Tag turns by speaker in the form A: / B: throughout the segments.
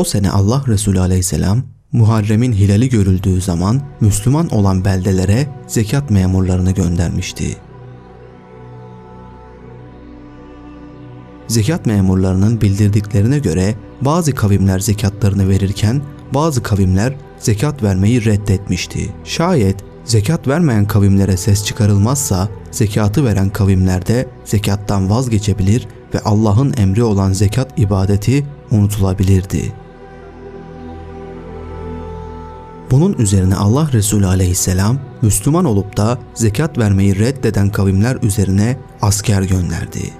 A: O sene Allah Resulü aleyhisselam Muharrem'in hilali görüldüğü zaman Müslüman olan beldelere zekat memurlarını göndermişti. Zekat memurlarının bildirdiklerine göre bazı kavimler zekatlarını verirken bazı kavimler zekat vermeyi reddetmişti. Şayet zekat vermeyen kavimlere ses çıkarılmazsa zekatı veren kavimlerde zekattan vazgeçebilir ve Allah'ın emri olan zekat ibadeti unutulabilirdi. Bunun üzerine Allah Resulü aleyhisselam Müslüman olup da zekat vermeyi reddeden kavimler üzerine asker gönderdi.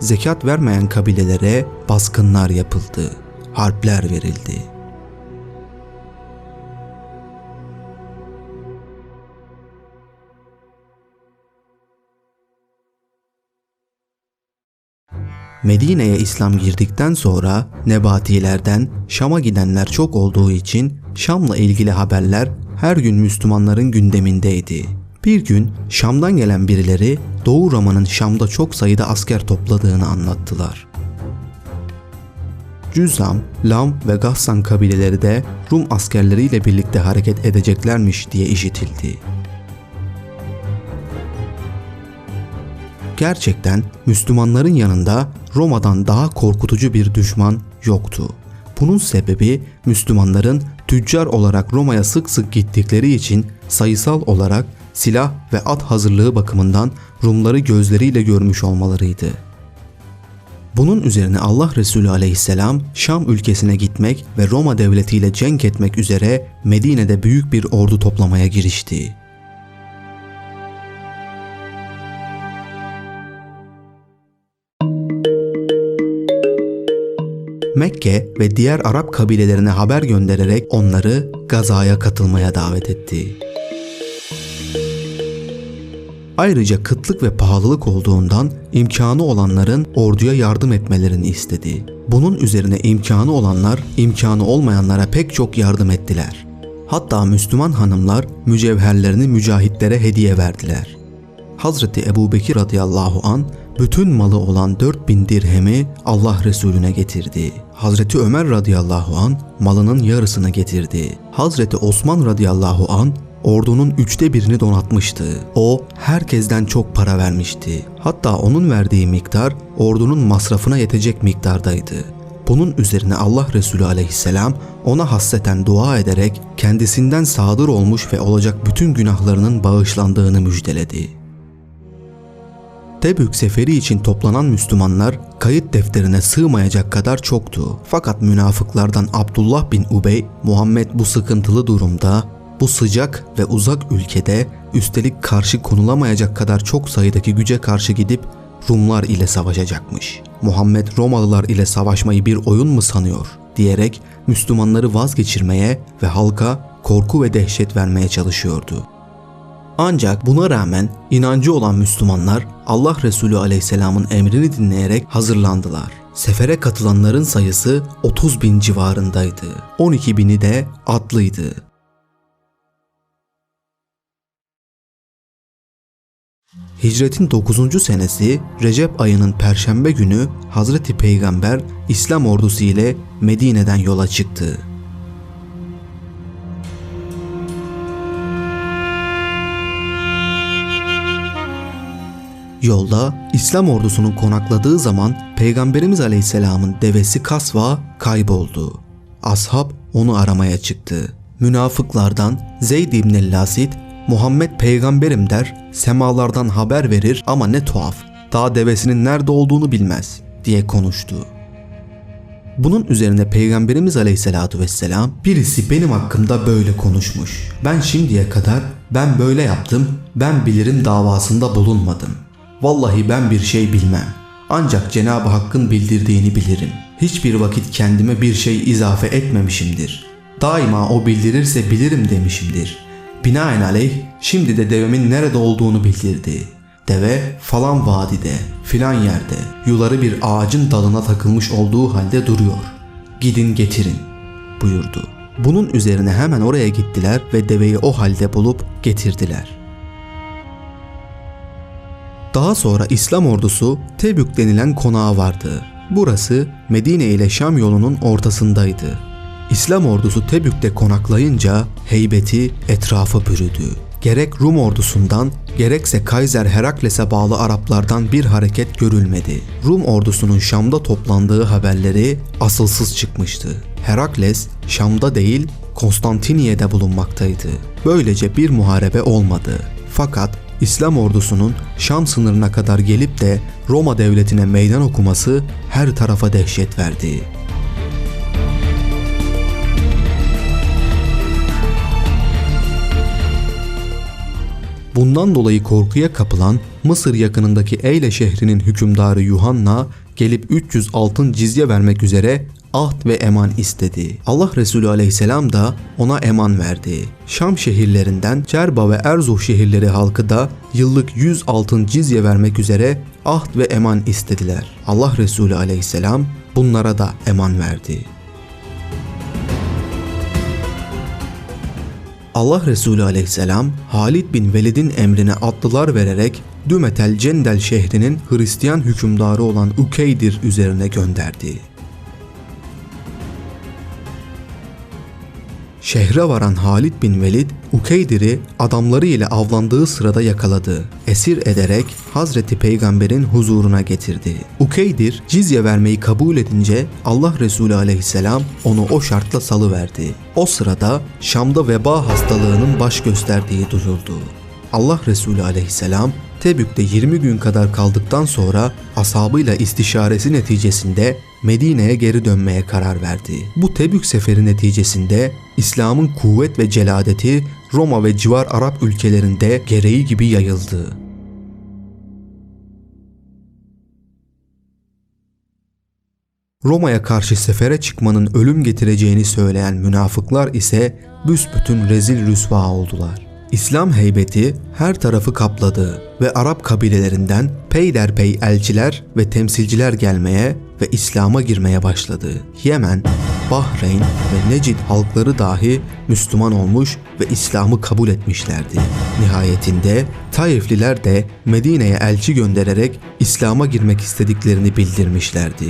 A: Zekat vermeyen kabilelere baskınlar yapıldı, harpler verildi. Medine'ye İslam girdikten sonra Nebatilerden Şam'a gidenler çok olduğu için Şam'la ilgili haberler her gün Müslümanların gündemindeydi. Bir gün Şam'dan gelen birileri Doğu Roma'nın Şam'da çok sayıda asker topladığını anlattılar. Cüzam, Lam ve Gassan kabileleri de Rum askerleriyle birlikte hareket edeceklermiş diye işitildi. Gerçekten Müslümanların yanında Roma'dan daha korkutucu bir düşman yoktu. Bunun sebebi Müslümanların tüccar olarak Roma'ya sık sık gittikleri için sayısal olarak silah ve at hazırlığı bakımından Rumları gözleriyle görmüş olmalarıydı. Bunun üzerine Allah Resulü aleyhisselam Şam ülkesine gitmek ve Roma devletiyle cenk etmek üzere Medine'de büyük bir ordu toplamaya girişti. Mekke ve diğer Arap kabilelerine haber göndererek onları gazaya katılmaya davet etti. Ayrıca kıtlık ve pahalılık olduğundan imkanı olanların orduya yardım etmelerini istedi. Bunun üzerine imkanı olanlar imkanı olmayanlara pek çok yardım ettiler. Hatta Müslüman hanımlar mücevherlerini mücahitlere hediye verdiler. Hazreti Ebu Bekir radıyallahu an bütün malı olan 4000 dirhemi Allah Resulüne getirdi. Hazreti Ömer radıyallahu an malının yarısını getirdi. Hazreti Osman radıyallahu an ordunun üçte birini donatmıştı. O herkesten çok para vermişti. Hatta onun verdiği miktar ordunun masrafına yetecek miktardaydı. Bunun üzerine Allah Resulü aleyhisselam ona hasreten dua ederek kendisinden sadır olmuş ve olacak bütün günahlarının bağışlandığını müjdeledi. Tebük seferi için toplanan Müslümanlar kayıt defterine sığmayacak kadar çoktu. Fakat münafıklardan Abdullah bin Ubey, Muhammed bu sıkıntılı durumda, bu sıcak ve uzak ülkede üstelik karşı konulamayacak kadar çok sayıdaki güce karşı gidip Rumlar ile savaşacakmış. Muhammed Romalılar ile savaşmayı bir oyun mu sanıyor diyerek Müslümanları vazgeçirmeye ve halka korku ve dehşet vermeye çalışıyordu. Ancak buna rağmen inancı olan Müslümanlar Allah Resulü Aleyhisselam'ın emrini dinleyerek hazırlandılar. Sefere katılanların sayısı 30 bin civarındaydı. 12 bini de atlıydı. Hicretin 9. senesi Recep ayının perşembe günü Hazreti Peygamber İslam ordusu ile Medine'den yola çıktı. Yolda İslam ordusunun konakladığı zaman Peygamberimiz Aleyhisselam'ın devesi Kasva kayboldu. Ashab onu aramaya çıktı. Münafıklardan Zeyd İbn Lasit Muhammed peygamberim der, semalardan haber verir ama ne tuhaf, daha devesinin nerede olduğunu bilmez diye konuştu. Bunun üzerine Peygamberimiz Aleyhisselatü Vesselam birisi benim hakkımda böyle konuşmuş. Ben şimdiye kadar ben böyle yaptım, ben bilirim davasında bulunmadım. Vallahi ben bir şey bilmem. Ancak Cenab-ı Hakk'ın bildirdiğini bilirim. Hiçbir vakit kendime bir şey izafe etmemişimdir. Daima o bildirirse bilirim demişimdir. Binaenaleyh şimdi de devemin nerede olduğunu bildirdi. Deve falan vadide, filan yerde, yuları bir ağacın dalına takılmış olduğu halde duruyor. Gidin getirin buyurdu. Bunun üzerine hemen oraya gittiler ve deveyi o halde bulup getirdiler. Daha sonra İslam ordusu Tebük denilen konağa vardı. Burası Medine ile Şam yolunun ortasındaydı. İslam ordusu Tebük'te konaklayınca heybeti etrafa bürüdü. Gerek Rum ordusundan gerekse Kaiser Herakles'e bağlı Araplardan bir hareket görülmedi. Rum ordusunun Şam'da toplandığı haberleri asılsız çıkmıştı. Herakles Şam'da değil Konstantiniye'de bulunmaktaydı. Böylece bir muharebe olmadı. Fakat İslam ordusunun Şam sınırına kadar gelip de Roma devletine meydan okuması her tarafa dehşet verdi. Bundan dolayı korkuya kapılan Mısır yakınındaki Eyle şehrinin hükümdarı Yuhanna gelip 300 altın cizye vermek üzere ahd ve eman istedi. Allah Resulü aleyhisselam da ona eman verdi. Şam şehirlerinden Cerba ve Erzuh şehirleri halkı da yıllık 100 altın cizye vermek üzere ahd ve eman istediler. Allah Resulü aleyhisselam bunlara da eman verdi. Allah Resulü aleyhisselam Halid bin Velid'in emrine atlılar vererek Dümetel Cendel şehrinin Hristiyan hükümdarı olan Ukeydir üzerine gönderdi. Şehre varan Halid bin Velid, Ukeydir'i adamları ile avlandığı sırada yakaladı. Esir ederek Hazreti Peygamber'in huzuruna getirdi. Ukeydir cizye vermeyi kabul edince Allah Resulü aleyhisselam onu o şartla salıverdi. O sırada Şam'da veba hastalığının baş gösterdiği duyuldu. Allah Resulü aleyhisselam Tebük'te 20 gün kadar kaldıktan sonra ashabıyla istişaresi neticesinde Medine'ye geri dönmeye karar verdi. Bu Tebük seferi neticesinde İslam'ın kuvvet ve celadeti Roma ve civar Arap ülkelerinde gereği gibi yayıldı. Roma'ya karşı sefere çıkmanın ölüm getireceğini söyleyen münafıklar ise büsbütün rezil rüsva oldular. İslam heybeti her tarafı kapladı ve Arap kabilelerinden peyderpey elçiler ve temsilciler gelmeye ve İslam'a girmeye başladı. Yemen, Bahreyn ve Necid halkları dahi Müslüman olmuş ve İslam'ı kabul etmişlerdi. Nihayetinde Taifliler de Medine'ye elçi göndererek İslam'a girmek istediklerini bildirmişlerdi.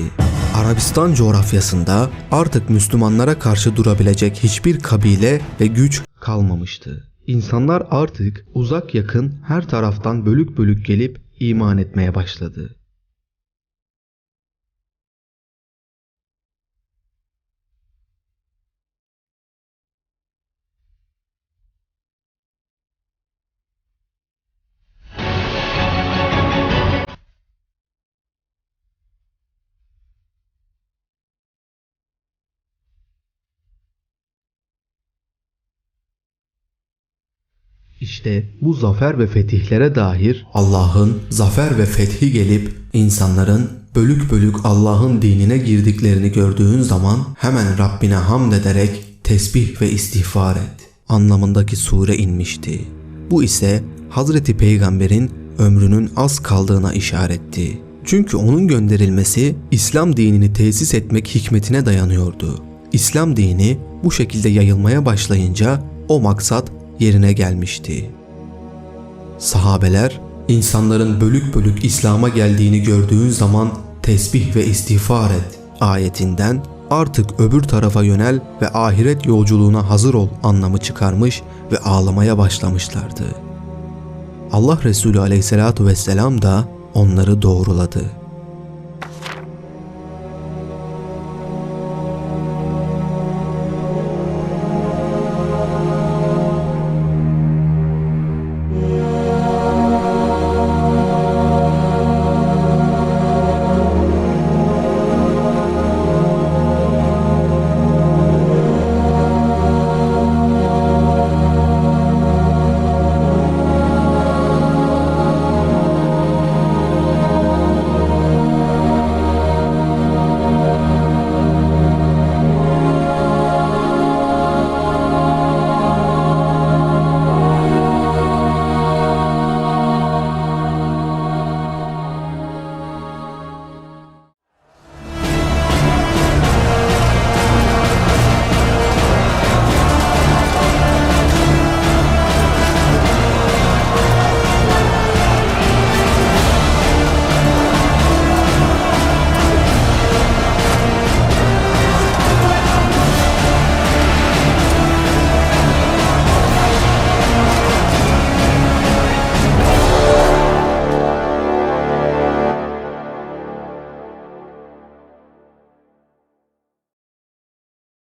A: Arabistan coğrafyasında artık Müslümanlara karşı durabilecek hiçbir kabile ve güç kalmamıştı. İnsanlar artık uzak yakın her taraftan bölük bölük gelip iman etmeye başladı. İşte bu zafer ve fetihlere dair Allah'ın zafer ve fethi gelip insanların bölük bölük Allah'ın dinine girdiklerini gördüğün zaman hemen Rabbine hamd ederek tesbih ve istiğfar et anlamındaki sure inmişti. Bu ise Hazreti Peygamber'in ömrünün az kaldığına işaretti. Çünkü onun gönderilmesi İslam dinini tesis etmek hikmetine dayanıyordu. İslam dini bu şekilde yayılmaya başlayınca o maksat yerine gelmişti. Sahabeler insanların bölük bölük İslam'a geldiğini gördüğün zaman tesbih ve istiğfar et ayetinden artık öbür tarafa yönel ve ahiret yolculuğuna hazır ol anlamı çıkarmış ve ağlamaya başlamışlardı. Allah Resulü aleyhissalatu vesselam da onları doğruladı.